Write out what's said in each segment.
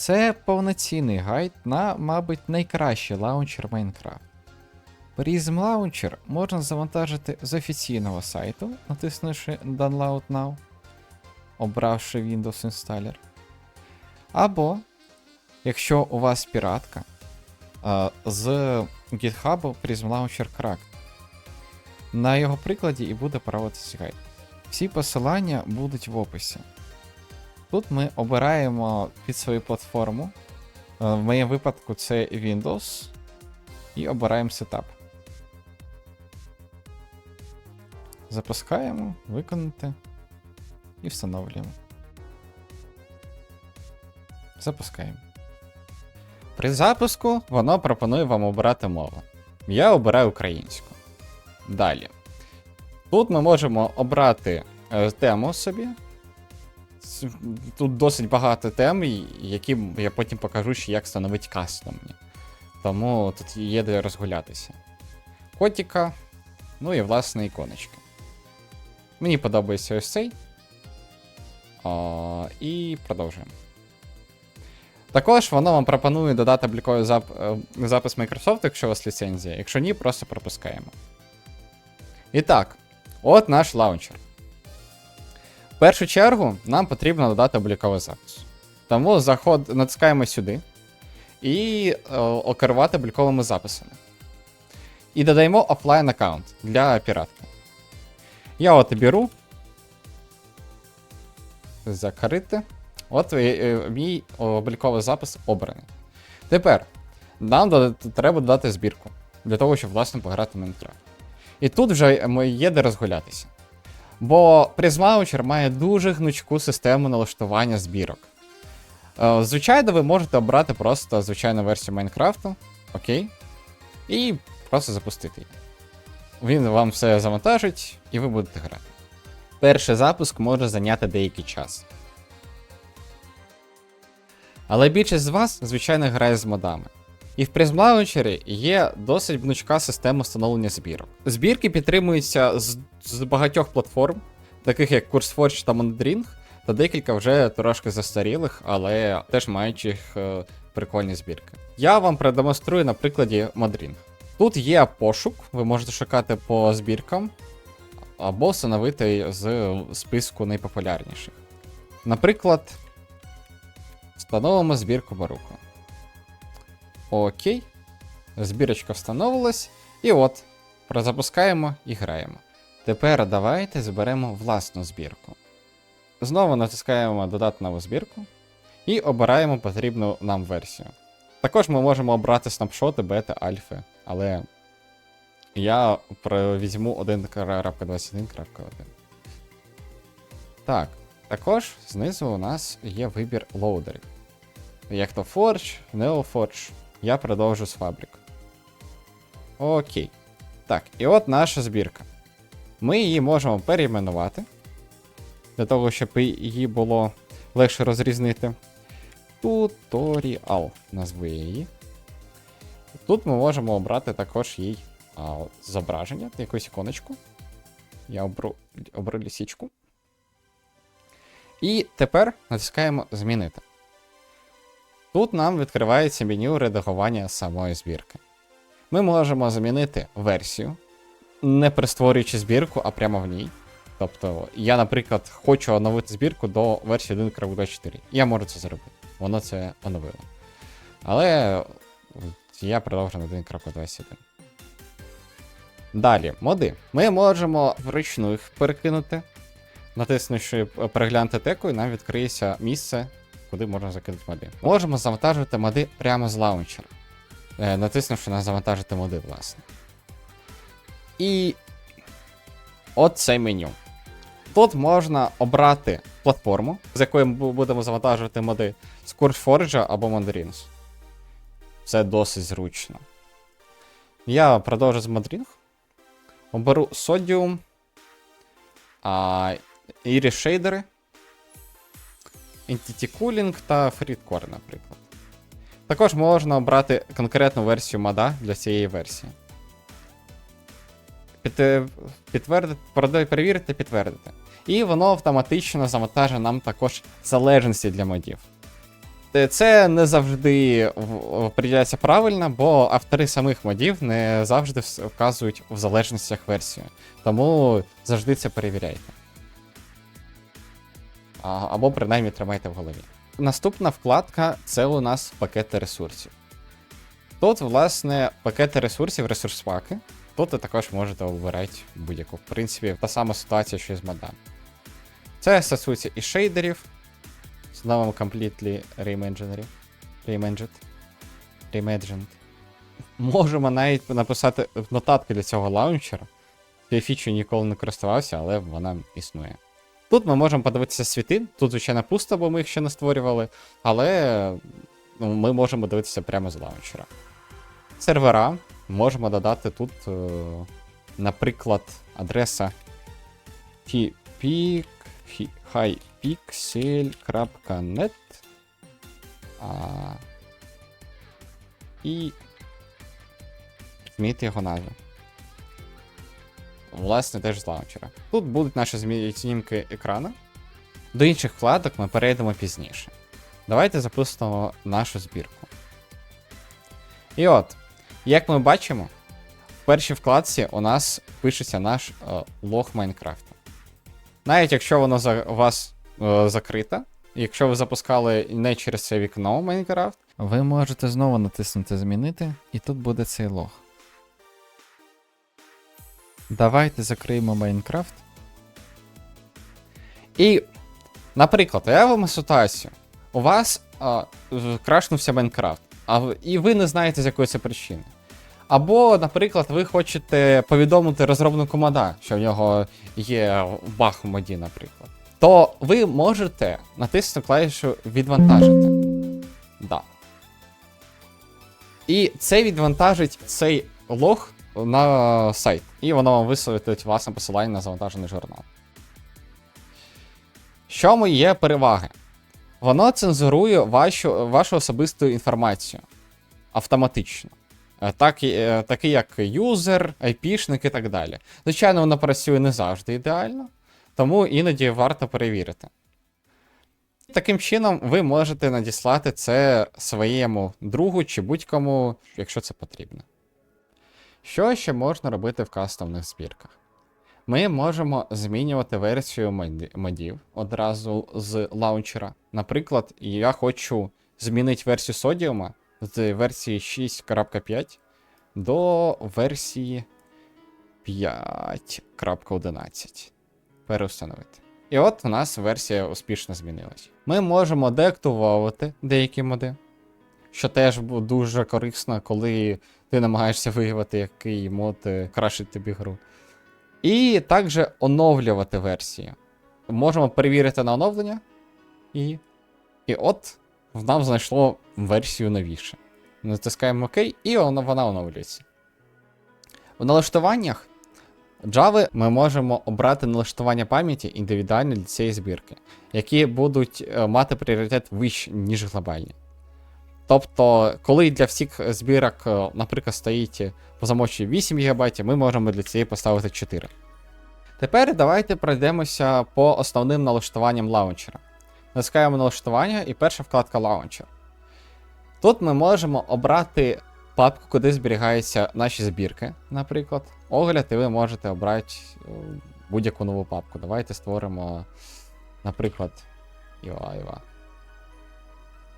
Це повноцінний гайд на, мабуть, найкращий лаунчер Майнкрафт. Prism Launcher можна завантажити з офіційного сайту, натиснувши Download Now, обравши Windows Installer. Або, якщо у вас піратка, е, з GitHub Prism Launcher Cracked. На його прикладі і буде проводитися гайд. Всі посилання будуть в описі. Тут ми обираємо під свою платформу. Е, В моєму випадку це Windows. І обираємо Setup. Запускаємо, виконати і встановлюємо. Запускаємо. При запуску воно пропонує вам обирати мову. Я обираю українську. Далі. Тут ми можемо обрати е, тему собі. Тут досить багато тем, які я потім покажу, ще як встановити кастомні. Тому тут є де розгулятися. Котика, ну і власне іконочка. Мені подобається ось цей. О, і продовжуємо. Також воно вам пропонує додати обліковий зап... е, запис Microsoft, якщо у вас ліцензія. Якщо ні, просто пропускаємо. І так, от наш лаунчер. Першу чергу нам потрібно додати обліковий запис. Тому заход... натискаємо сюди і е, окерувати обліковими записами. І додаємо офлайн аккаунт для піратки. Я от беру. Закрити. От е, е, мій обліковий запис обраний. Тепер нам дода- треба додати збірку для того, щоб власне пограти в Minecraft. І тут вже є де розгулятися. Бо Launcher має дуже гнучку систему налаштування збірок. Е, Звичайно, ви можете обрати просто звичайну версію Майнкрафту, окей, і просто запустити її. Він вам все завантажить, і ви будете грати. Перший запуск може зайняти деякий час. Але більшість з вас, звичайно, грає з модами. І в Prism Launcher є досить гнучка система встановлення збірок. Збірки підтримуються з, з багатьох платформ, таких як CourseForge та Mondring, та декілька вже трошки застарілих, але теж маючи е, прикольні збірки. Я вам продемонструю на прикладі Modring. Тут є пошук, ви можете шукати по збіркам, або встановити з списку найпопулярніших. Наприклад, встановимо збірку Баруко. Окей. Збірочка встановилась. І от, прозапускаємо і граємо. Тепер давайте зберемо власну збірку. Знову натискаємо Додати нову збірку і обираємо потрібну нам версію. Також ми можемо обрати снапшоти, бета, альфи, але я візьму 1.21.1. Так, також знизу у нас є вибір лоудерів. Як то Forge, NeoForge. Я продовжу з фабрик. Окей. Так, і от наша збірка. Ми її можемо перейменувати. Для того, щоб її було легше розрізнити. Туторіал назву її. Тут ми можемо обрати також їй а, зображення, якусь іконочку. Я обру, оберу лісічку. І тепер натискаємо Змінити. Тут нам відкривається меню редагування самої збірки. Ми можемо змінити версію, не перестворюючи збірку, а прямо в ній. Тобто, я, наприклад, хочу оновити збірку до версії 1.24. Я можу це зробити. Воно це оновило. Але я продовжу на 1.21. Далі, моди. Ми можемо вручну їх перекинути. Натиснувши переглянути теку, і нам відкриється місце, куди можна закинути моди. Можемо завантажувати моди прямо з лаунчера. Е, натиснувши на завантажити моди, власне. І от це меню. Тут можна обрати платформу, з якої ми будемо завантажувати моди з CourseForge або Mandarins. Це досить зручно. Я продовжу з Mandarin. Оберу Sodium. А, Iris шейдери. Entity Cooling та FreeCore, наприклад. Також можна обрати конкретну версію мода для цієї версії. Під, підтвердити, перевірити, підтвердити. І воно автоматично завантажить нам також залежності для модів. Е, Це не завжди определяється правильно, бо автори самих модів не завжди вказують в залежностях версію. Тому завжди це перевіряйте. Або принаймні тримайте в голові. Наступна вкладка це у нас пакети ресурсів. Тут, власне, пакети ресурсів, ресурс-паки. Тут ви також можете обирати будь-яку. В принципі, та сама ситуація, що і з модами. Це стосується і шейдерів, з новим Completely Reimagined. Reimagined. Reimagined. Можемо навіть написати нотатки для цього лаунчера. Я фічу ніколи не користувався, але вона існує. Тут ми можемо подивитися світи. Тут, звичайно, пусто, бо ми їх ще не створювали, але ну, ми можемо дивитися прямо з лаунчера. Сервера. Можемо додати тут, е, наприклад, адреса highpixel.net і змінити його назву. Власне, теж з лаунчера. Тут будуть наші знімки екрану. До інших вкладок ми перейдемо пізніше. Давайте запустимо нашу збірку. І от, як ми бачимо, в першій вкладці у нас пишеться наш е, лог Майнкрафта. Навіть якщо воно за вас е, закрите, якщо ви запускали не через це вікно Майнкрафт, ви можете знову натиснути Змінити, і тут буде цей лог. Давайте закриємо Майнкрафт. І, наприклад, я вам ситуацію. У вас а, крашнувся Майнкрафт, а і ви не знаєте, з якої це причини. Або, наприклад, ви хочете повідомити розробнику мода, що в нього є баг в моді, наприклад. То ви можете натиснути клавішу відвантажити. Да. І це відвантажить цей лог на сайт. І воно вам висвітить власне посилання на завантажений журнал. Що му є переваги? Воно цензурує вашу, вашу особисту інформацію автоматично. Е, Так, е, такі як юзер, айпішник і так далі. Звичайно, воно працює не завжди ідеально, тому іноді варто перевірити. Таким чином, ви можете надіслати це своєму другу чи будь-кому, якщо це потрібно. Що ще можна робити в кастомних збірках? Ми можемо змінювати версію модів одразу з лаунчера. Наприклад, я хочу змінити версію Sodium з версії 6.5 до версії 5.11. Переустановити. І от у нас версія успішно змінилась. Ми можемо деактивовувати деякі моди, що теж дуже корисно, коли ти намагаєшся виявити, який мод е, кращить тобі гру. І також оновлювати версію. Можемо перевірити на оновлення. І. І от в нам знайшло версію новіше. Натискаємо ОК, і вона, вона оновлюється. В налаштуваннях Java ми можемо обрати налаштування пам'яті індивідуально для цієї збірки, які будуть е, мати пріоритет вищий, ніж глобальні. Тобто, коли для всіх збірок, е, наприклад, стоїть по замовчі 8 ГБ, ми можемо для цієї поставити 4. Тепер давайте пройдемося по основним налаштуванням лаунчера. Натискаємо налаштування і перша вкладка лаунчер. Тут ми можемо обрати папку, куди зберігаються наші збірки, наприклад. Огляд, і ви можете обрати е, будь-яку нову папку. Давайте створимо, наприклад, Іва.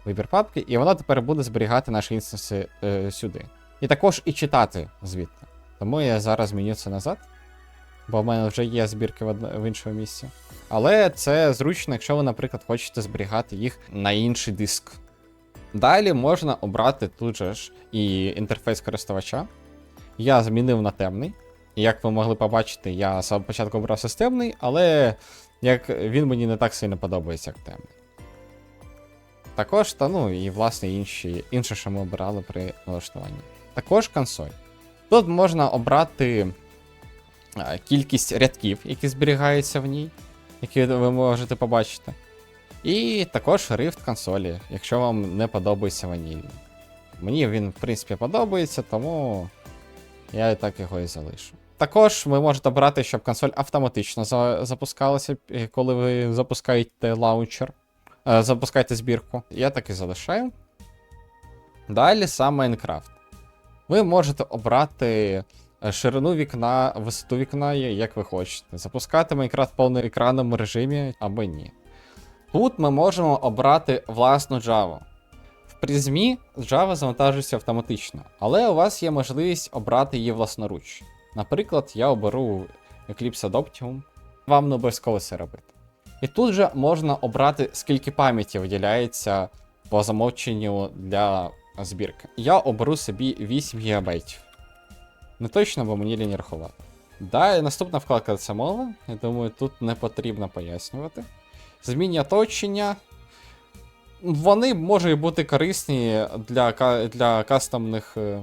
Вибір папки, і воно тепер буде зберігати наші інстанси е, сюди. І також і читати звідти. Тому я зараз зміню це назад. Бо в мене вже є збірки в, одно- в іншому місці. Але це зручно, якщо ви, наприклад, хочете зберігати їх на інший диск. Далі можна обрати тут же ж і інтерфейс користувача. Я змінив на темний. І як ви могли побачити, я з самого початку обрав системний, але як він мені не так сильно подобається, як темний. Також, та ну і власне інші, інше, що ми обирали при налаштуванні. Також консоль. Тут можна обрати а, кількість рядків, які зберігаються в ній, які ви можете побачити. І також шрифт консолі, якщо вам не подобається ванільний. Мені він, в принципі, подобається, тому я і так його і залишу. Також ви можете обрати, щоб консоль автоматично за- запускалася, е, коли ви запускаєте лаунчер. Е, запускайте збірку. Я так і залишаю. Далі сам Майнкрафт. Ви можете обрати е, ширину вікна, висоту вікна, як ви хочете. Запускати Майнкрафт в повноекранному режимі або ні. Тут ми можемо обрати власну Java. В призмі Java завантажується автоматично, але у вас є можливість обрати її власноруч. Наприклад, я оберу Eclipse Adoptium. Вам не обов'язково це робити. І тут же можна обрати, скільки пам'яті виділяється по замовченню для збірки. Я оберу собі 8 ГБ. Не точно, бо мені лінь рахувати. Далі наступна вкладка це мова. Я думаю, тут не потрібно пояснювати. Змінні оточення. Вони можуть бути корисні для, для кастомних е,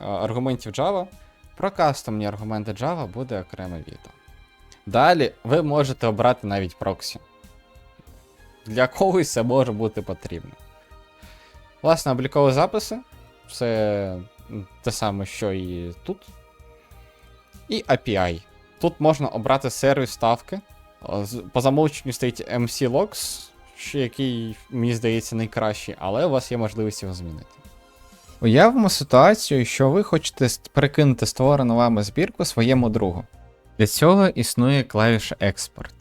аргументів Java. Про кастомні аргументи Java буде окреме відео. Далі ви можете обрати навіть проксі. Для когось це може бути потрібно. Власне, облікові записи це те саме, що і тут. І API. Тут можна обрати сервіс ставки. По замовченню стоїть MC Logs, який, мені здається, найкращий, але у вас є можливість його змінити. Уявимо ситуацію, що ви хочете перекинути створену вами збірку своєму другу. Для цього існує клавіша експорт.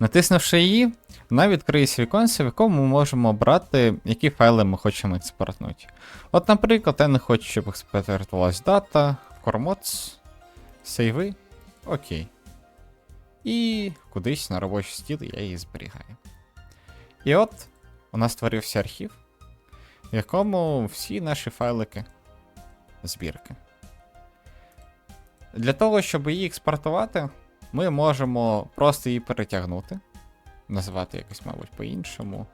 Натиснувши її, вона відкриється віконце, в якому ми можемо обрати, які файли ми хочемо експортнути. От, наприклад, я не хочу, щоб експортувалась дата, кормоц, сейви. Окей. І кудись на робочий стіл я її зберігаю. І от у нас створився архів, в якому всі наші файлики збірки. Для того, щоб її експортувати, ми можемо просто її перетягнути. Назвати якось, мабуть, по-іншому.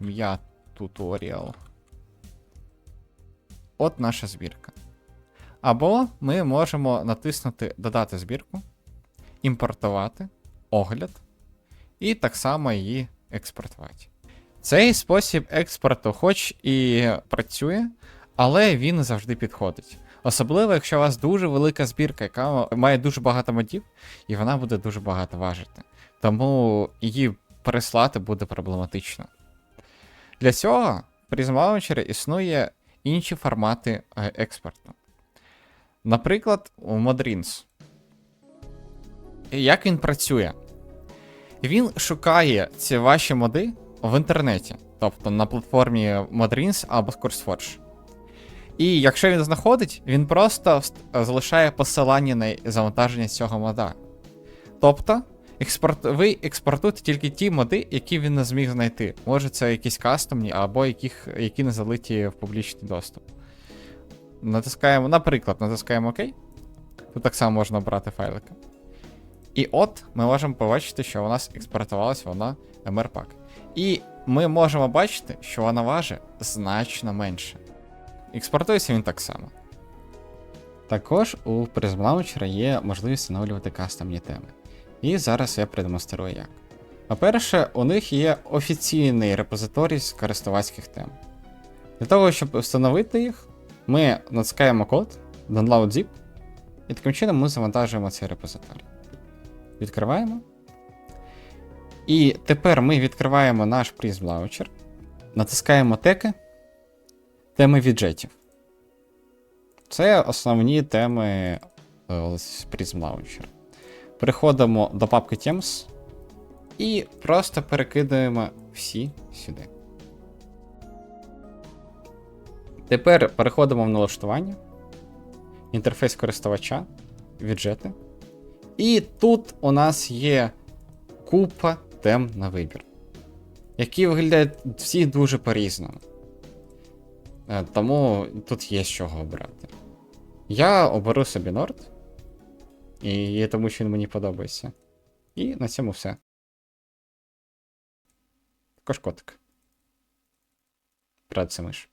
Я туторіал. От наша збірка. Або ми можемо натиснути Додати збірку, імпортувати, огляд, і так само її експортувати. Цей спосіб експорту, хоч і працює, але він завжди підходить. Особливо, якщо у вас дуже велика збірка, яка має дуже багато модів, і вона буде дуже багато важити. Тому її переслати буде проблематично. Для цього Prism Launcher існує інші формати е, експорту. Наприклад, у Modrins. Як він працює? Він шукає ці ваші моди в інтернеті, тобто на платформі Modrins або CourseForge. І якщо він знаходить, він просто залишає посилання на завантаження цього мода. Тобто, експорт... ви експортуєте тільки ті моди, які він не зміг знайти. Може, це якісь кастомні, або яких... які не залиті в публічний доступ. Натискаємо, наприклад, натискаємо ОК. Тут так само можна обрати файлики. І от ми можемо побачити, що у нас експортувалась вона MRPAC. І ми можемо бачити, що вона важить значно менше. Експортується він так само. Також у Prism Launcher є можливість встановлювати кастомні теми. І зараз я продемонструю як. По-перше, у них є офіційний репозиторій з користувацьких тем. Для того, щоб встановити їх, ми натискаємо код download zip, і таким чином ми завантажуємо цей репозиторій. Відкриваємо. І тепер ми відкриваємо наш Prism Launcher, натискаємо теки, теми віджетів. Це основні теми е, Prism Launcher. Переходимо до папки Themes і просто перекидаємо всі сюди. Тепер переходимо в налаштування, інтерфейс користувача, віджети. І тут у нас є купа тем на вибір, які виглядають всі дуже по-різному. Е, Тому тут є з чого обрати. Я оберу собі Норд. і тому що він мені подобається. І на цьому все. Також котик. Правда, це миш.